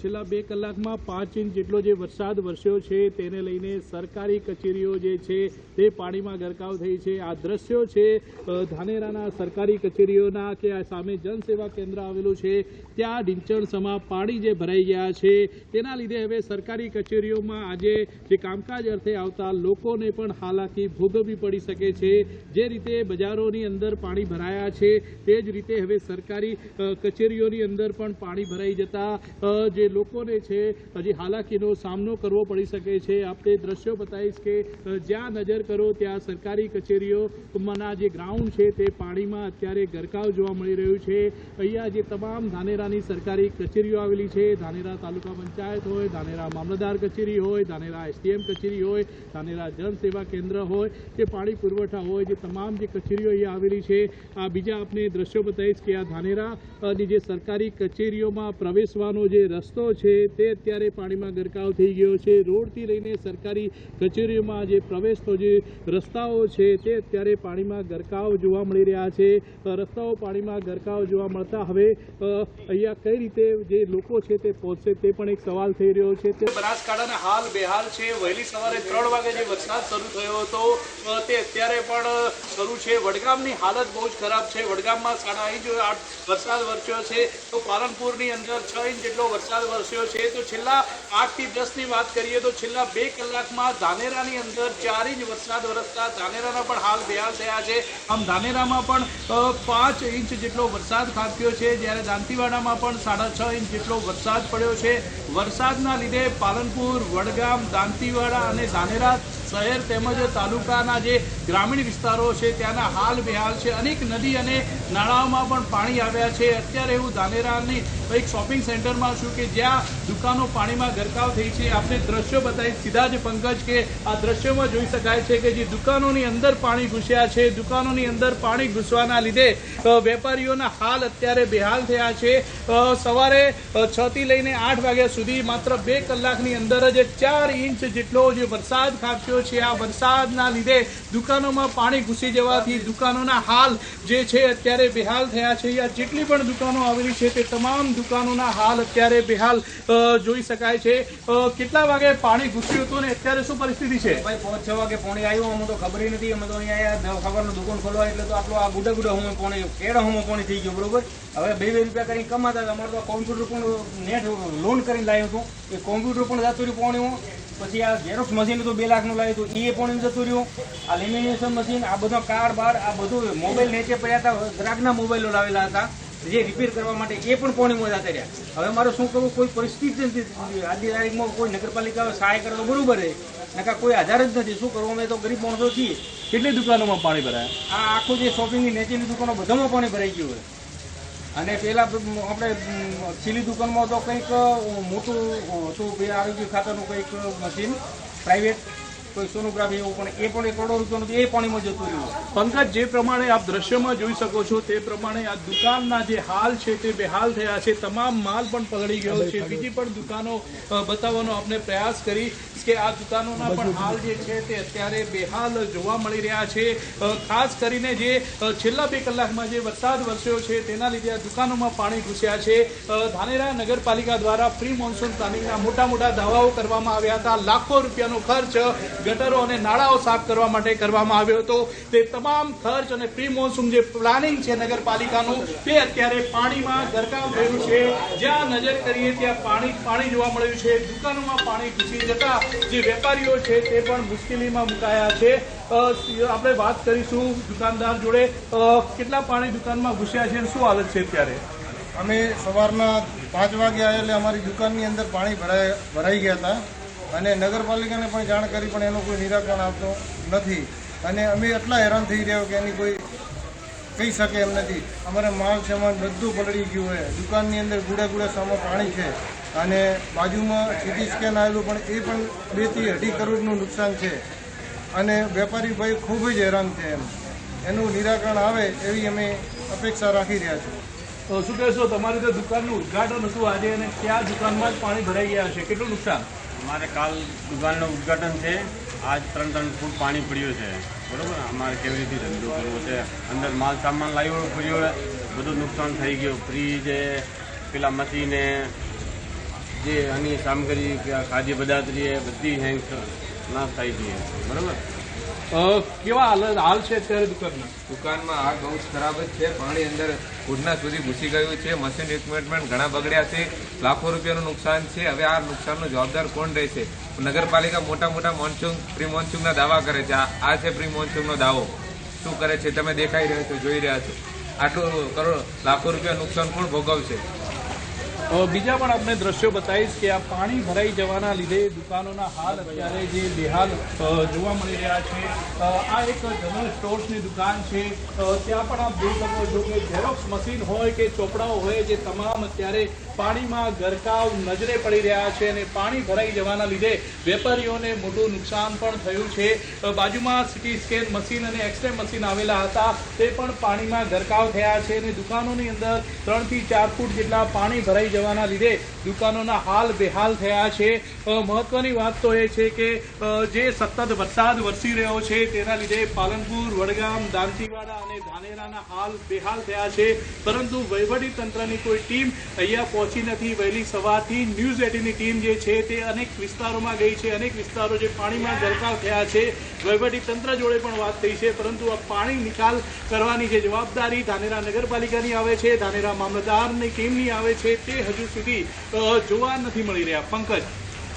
છેલ્લા બે કલાકમાં પાંચ ઇંચ જેટલો જે વરસાદ વરસ્યો છે, તેને લઈને સરકારી કચેરીઓ જે છે, તે પાણીમાં ગરકાવ થઈ છે. આ દ્રશ્યો છે ધાનેરાના સરકારી કચેરીઓના કે આ સામે જનસેવા કેન્દ્ર આવેલું છે. ત્યાં ઢીંચણસમાં પાણી જે ભરાઈ ગયા છે, તેના લીધે હવે સરકારી કચેરીઓમાં આજે જે કામકાજ અર્થે આવતા લોકોને પણ હાલાકી ભોગવવી પડી શકે છે. જે રીતે બજારોની અંદર પાણી ભરાયા છે, તે જ રીતે હવે સરકારી કચેરીઓની અંદર પણ પાણી ભરાઈ જતા જે લોકોને છે, હજી હાલાકીનો સામનો કરવો પડી શકે છે. આપણે દ્રશ્યો બતાવીશ કે જ્યાં નજર કરો ત્યાં સરકારી કચેરીઓમાંના જે ગ્રાઉન્ડ છે તે પાણીમાં અત્યારે ગરકાવ જોવા મળી રહ્યું છે. અહીંયા જે તમામ ધાનેરાની સરકારી કચેરીઓ આવેલી છે. ધાનેરા તાલુકા પંચાયત હોય, ધાનેરા મામલતદાર કચેરી હોય, ધાનેરા એસડીએમ કચેરી હોય, ધાનેરા જન સેવા કેન્દ્ર હોય કે પાણી પુરવઠા હોય, જે તમામ જે કચેરીઓ અહીંયા આવેલી છે. આ બીજા આપણે દ્રશ્યો બતાવીશ કે આ ધાનેરાની જે સરકારી કચેરીઓમાં પ્રવેશવાનો જે રસ્તો છે તે અત્યારે પાણીમાં ગરકાવ થઈ ગયો છે. રોડથી લઈને સરકારી કચેરીઓમાં જે પ્રવેશતો જે રસ્તાઓ છે તે અત્યારે પાણીમાં ગરકાવ જોવા મળી રહ્યા છે. રસ્તાઓ પાણીમાં ગરકાવ જોવા મળતા હવે અહીંયા કઈ રીતે જે લોકો છે તે પહોંચશે તે પણ એક સવાલ થઈ રહ્યો છે. તે બનાસકાંઠાના હાલ બેહાલ છે. વહેલી સવારે ત્રણ વાગે જે વરસાદ શરૂ થયો હતો તે અત્યારે પણ શરૂ છે. વડગામની હાલત બહુ જ ખરાબ છે. વડગામમાં સાડા ઇંચ વરસાદ વરસ્યો છે. તો પાલનપુરની અંદર છ ઇંચ જેટલો વરસાદ વરસ્યો છે. તો છેલ્લા આઠથી દસની વાત કરીએ તો છેલ્લા બે કલાકમાં ધાનેરાની અંદર ચાર ઇંચ વરસાદ વરસતા ધાનેરાના પણ હાલ બેહાલ થયા છે. આમ ધાનેરામાં પણ પાંચ ઇંચ જેટલો વરસાદ ખાબક્યો છે. જ્યારે દાંતીવાડામાં પણ સાડા છ ઇંચ જેટલો વરસાદ પડ્યો છે. વરસાદના લીધે પાલનપુર, વડગામ, દાંતીવાડા અને ધાનેરા શહેર તેમજ તાલુકાના જે ગ્રામીણ વિસ્તારો છે, ત્યાંના હાલ બેહાલ છે, અનેક નદી અને નાળાઓમાં પણ પાણી આવ્યા છે. અત્યારે હું ધાનેરાની એક શોપિંગ સેન્ટરમાં છું કે જ્યાં દુકાનો પાણીમાં ગરકાવ થઈ છે. આપણે દ્રશ્યો બતાવી સીધા જ પંકજ કે આ દ્રશ્યોમાં જોઈ શકાય છે કે જે દુકાનોની અંદર પાણી ઘૂસ્યા છે. દુકાનોની અંદર પાણી ઘૂસવાના લીધે વેપારીઓના હાલ અત્યારે બેહાલ થયા છે. સવારે છ થી લઈને આઠ વાગ્યા સુધી માત્ર બે કલાકની અંદર જ ચાર ઇંચ જેટલો જે વરસાદ ખાબક્યો છે. આ વરસાદના લીધે દુકાનોમાં પાણી ઘૂસી જવાથી દુકાનોના હાલ જે છે અત્યારે બેહાલ થયા છે. યા જેટલી પણ દુકાનો આવેલી છે તે તમામ દુકાનોના હાલ અત્યારે બેહાલ જોઈ શકાય છે. કેટલા વાગે પાણી ઘૂસ્યું હતું ને અત્યારે શું પરિસ્થિતિ છે? ભાઈ, પાંચ છ વાગે પોણી આવ્યું. અમને તો ખબર નથી. અમે તો અહીંયા ખબરનું દુકાન ખોલવા એટલે તો આટલો આ ગુડા ગુડા હું પાણી, કેળા હું પાણી થઈ ગયું, બરોબર? હવે બે બે રૂપિયા કરીને કમાતા હતા. અમારે તો કોમ્પ્યુટર પણ નેટ લોન કરીને લાવ્યું હતું. એ કોમ્પ્યુટર પણ જતું રહ્યું પાણી હું પછી આ ઝેરોક્સ મશીન હતું, બે લાખનું લાવ્યું હતું એ પણ જતું રહ્યું. આ લેમિનેશન મશીન આ બધો કાર બાર, આ બધું મોબાઈલ નીચે પડ્યા હતા, ગ્રાહકના મોબાઈલો લાવેલા હતા, જે રિપેર કરવા માટે એ પણ પોણીમાં જતા રહ્યા. હવે મારે શું કરવું? કોઈ પરિસ્થિતિ નથી આજની તારીખમાં કોઈ નગરપાલિકા સહાય કરે તો બરોબર છે નકા કોઈ આધાર જ નથી. શું કરવું? અમે તો ગરીબ માણસો છીએ. કેટલી દુકાનોમાં પાણી ભરાય? આ આખું જે શોપિંગની નીચેની દુકાનો બધામાં પાણી ભરાઈ ગયું હોય. અને પેલા આપણે સીલી દુકાનમાં તો કંઈક મોટું હતું બે આરોગ્ય ખાતાનું કંઈક મશીન પ્રાઇવેટ કોઈ સોનોગ્રાફી એવું પણ એ પણ એક કરોડો રૂપિયાનું એ પાણીમાં જતું રહ્યું પંકજ જે પ્રમાણે આપ દ્રશ્યમાં જોઈ શકો છો તે પ્રમાણે આ દુકાનના જે હાલ છે તે બેહાલ થયા છે. તમામ માલ પણ પલળી ગયો છે. બીજી પણ દુકાનો બતાવવાનો આપણે પ્રયાસ કરી કે આ દુકાનોના પણ હાલ જે છે તે અત્યારે બેહાલ જોવા મળી રહ્યા છે. ખાસ કરીને જે છેલ્લા બે કલાકમાં જે વરસાદ વરસ્યો છે તેના લીધે આ દુકાનોમાં પાણી ઘૂસ્યા છે. ધાનેરા નગરપાલિકા દ્વારા પ્રી મોન્સૂન પ્લાનિંગના મોટા મોટા દાવાઓ કરવામાં આવ્યા હતા. લાખો રૂપિયાનો ખર્ચ ગટરો અને નાળાઓ સાફ કરવા માટે કરવામાં આવ્યો હતો. તે તમામ ખર્ચ અને પ્રી મોન્સૂન જે પ્લાનિંગ છે નગરપાલિકાનું, તે અત્યારે પાણીમાં ગરકાવ થયું છે. જ્યાં નજર કરીએ ત્યાં પાણી પાણી જોવા મળ્યું છે. દુકાનોમાં પાણી ઘૂસી જતા જે વેપારીઓ છે તે પણ મુશ્કેલીમાં મુકાયા છે. આપણે વાત કરીશું દુકાનદાર જોડે. કેટલા પાણી દુકાનમાં ઘૂસ્યા છે શું હાલત છે અત્યારે? અમે સવારના પાંચ વાગે આવ્યા એટલે અમારી દુકાનની અંદર પાણી ભરાઈ ભરાઈ ગયા હતા. અને નગરપાલિકાને પણ જાણ કરી, પણ એનું કોઈ નિરાકરણ આવતો નથી. અને અમે એટલા હેરાન થઈ રહ્યા કે એની કોઈ કહી શકે એમ નથી. અમારે માલ, સામાન બધું પલળી ગયું હોય. દુકાનની અંદર ગુડા ગુડા સામા પાણી છે. અને બાજુમાં સીટી સ્કેન આવેલું પણ એ પણ બેથી અઢી કરોડનું નુકસાન છે. અને વેપારી ભાઈ ખૂબ જ હેરાન છે એમ. એનું નિરાકરણ આવે એવી અમે અપેક્ષા રાખી રહ્યા છીએ. તો શું કહેશો, તમારી તો દુકાનનું ઉદઘાટન હતું આજે અને કયા દુકાનમાં જ પાણી ભરાઈ ગયા છે કેટલું નુકસાન? અમારે કાલ દુકાનનું ઉદ્ઘાટન છે. આજ ત્રણ ત્રણ ફૂટ પાણી પડ્યું છે. બરોબર? અમારે કેવી રીતે ધંધો કરવો છે? અંદર માલ સામાન લાવ્યો પડ્યો બધું નુકસાન થઈ ગયું. ફ્રીજ પેલા મશીને જે આની સામગ્રી ખાદ્ય પદાર્થ બધી હેંગ નાશ થાય છે બરાબર? કેવા હાલ હાલ છે અત્યારે દુકાનમાં દુકાનમાં આગ બહુ જ ખરાબ જ છે. પાણી અંદર ઘૂંટણા સુધી ઘૂસી ગયું છે. મશીન ઇક્વિપમેન્ટ ઘણા બગડ્યા છે. લાખો રૂપિયાનું નુકસાન છે. હવે આ નુકસાનનો જવાબદાર કોણ રહેશે? નગરપાલિકા મોટા મોટા મોન્સૂન પ્રી મોન્સૂનના દાવા કરે છે. આ છે પ્રી મોન્સૂનનો દાવો. શું કરે છે? તમે દેખાઈ રહ્યા છો, જોઈ રહ્યા છો. આટલું કરોડ લાખો રૂપિયા નુકસાન કોણ ભોગવશે? બીજા પણ આપણે દ્રશ્યો બતાવીશ કે આ પાણી ભરાઈ જવાના લીધે દુકાનોના હાલ અત્યારે જે બેહાલ જોવા મળી રહ્યા છે. આ એક જનરલ સ્ટોર્સની દુકાન છે. ત્યાં પણ આપ જોઈ શકો છો કે ઝેરોક્સ મશીન હોય કે ચોપડાઓ હોય જે તમામ અત્યારે પાણીમાં ગરકાવ નજરે પડી રહ્યા છે અને પાણી ભરાઈ જવાના લીધે વેપારીઓને મોટું નુકસાન પણ થયું છે. બાજુમાં સિટી સ્કેન મશીન અને એક્સરે મશીન આવેલા હતા. તે પણ પાણીમાં ગરકાવ થયા છે અને દુકાનોની અંદર ત્રણથી ચાર ફૂટ જેટલા પાણી ભરાઈ જવાના લીધે દુકાનોના હાલ બેહાલ થયા છે. મહત્વની વાત તો એ છે કે જે સતત વરસાદ વરસી રહ્યો છે, તેના લીધે પાલનપુર, વડગામ, દાંતીવાડા અને ધાનેરાના હાલ બેહાલ થયા છે. પરંતુ વહીવટી તંત્રની કોઈ ટીમ અહીંયા પહોંચી નથી વહેલી સવારથી. ન્યૂઝ એટીની ટીમ જે છે તે અનેક વિસ્તારોમાં ગઈ છે. અનેક વિસ્તારો જે પાણીમાં ગરકાવ થયા છે. વહીવટી તંત્ર જોડે પણ વાત થઈ છે. પરંતુ આ પાણી નિકાલ કરવાની જે જવાબદારી ધાનેરા નગરપાલિકાની આવે છે, ધાનેરા મામલતદારની ટીમની આવે છે, તે હજુ સુધી જોવા નથી મળી રહ્યા. પંકજ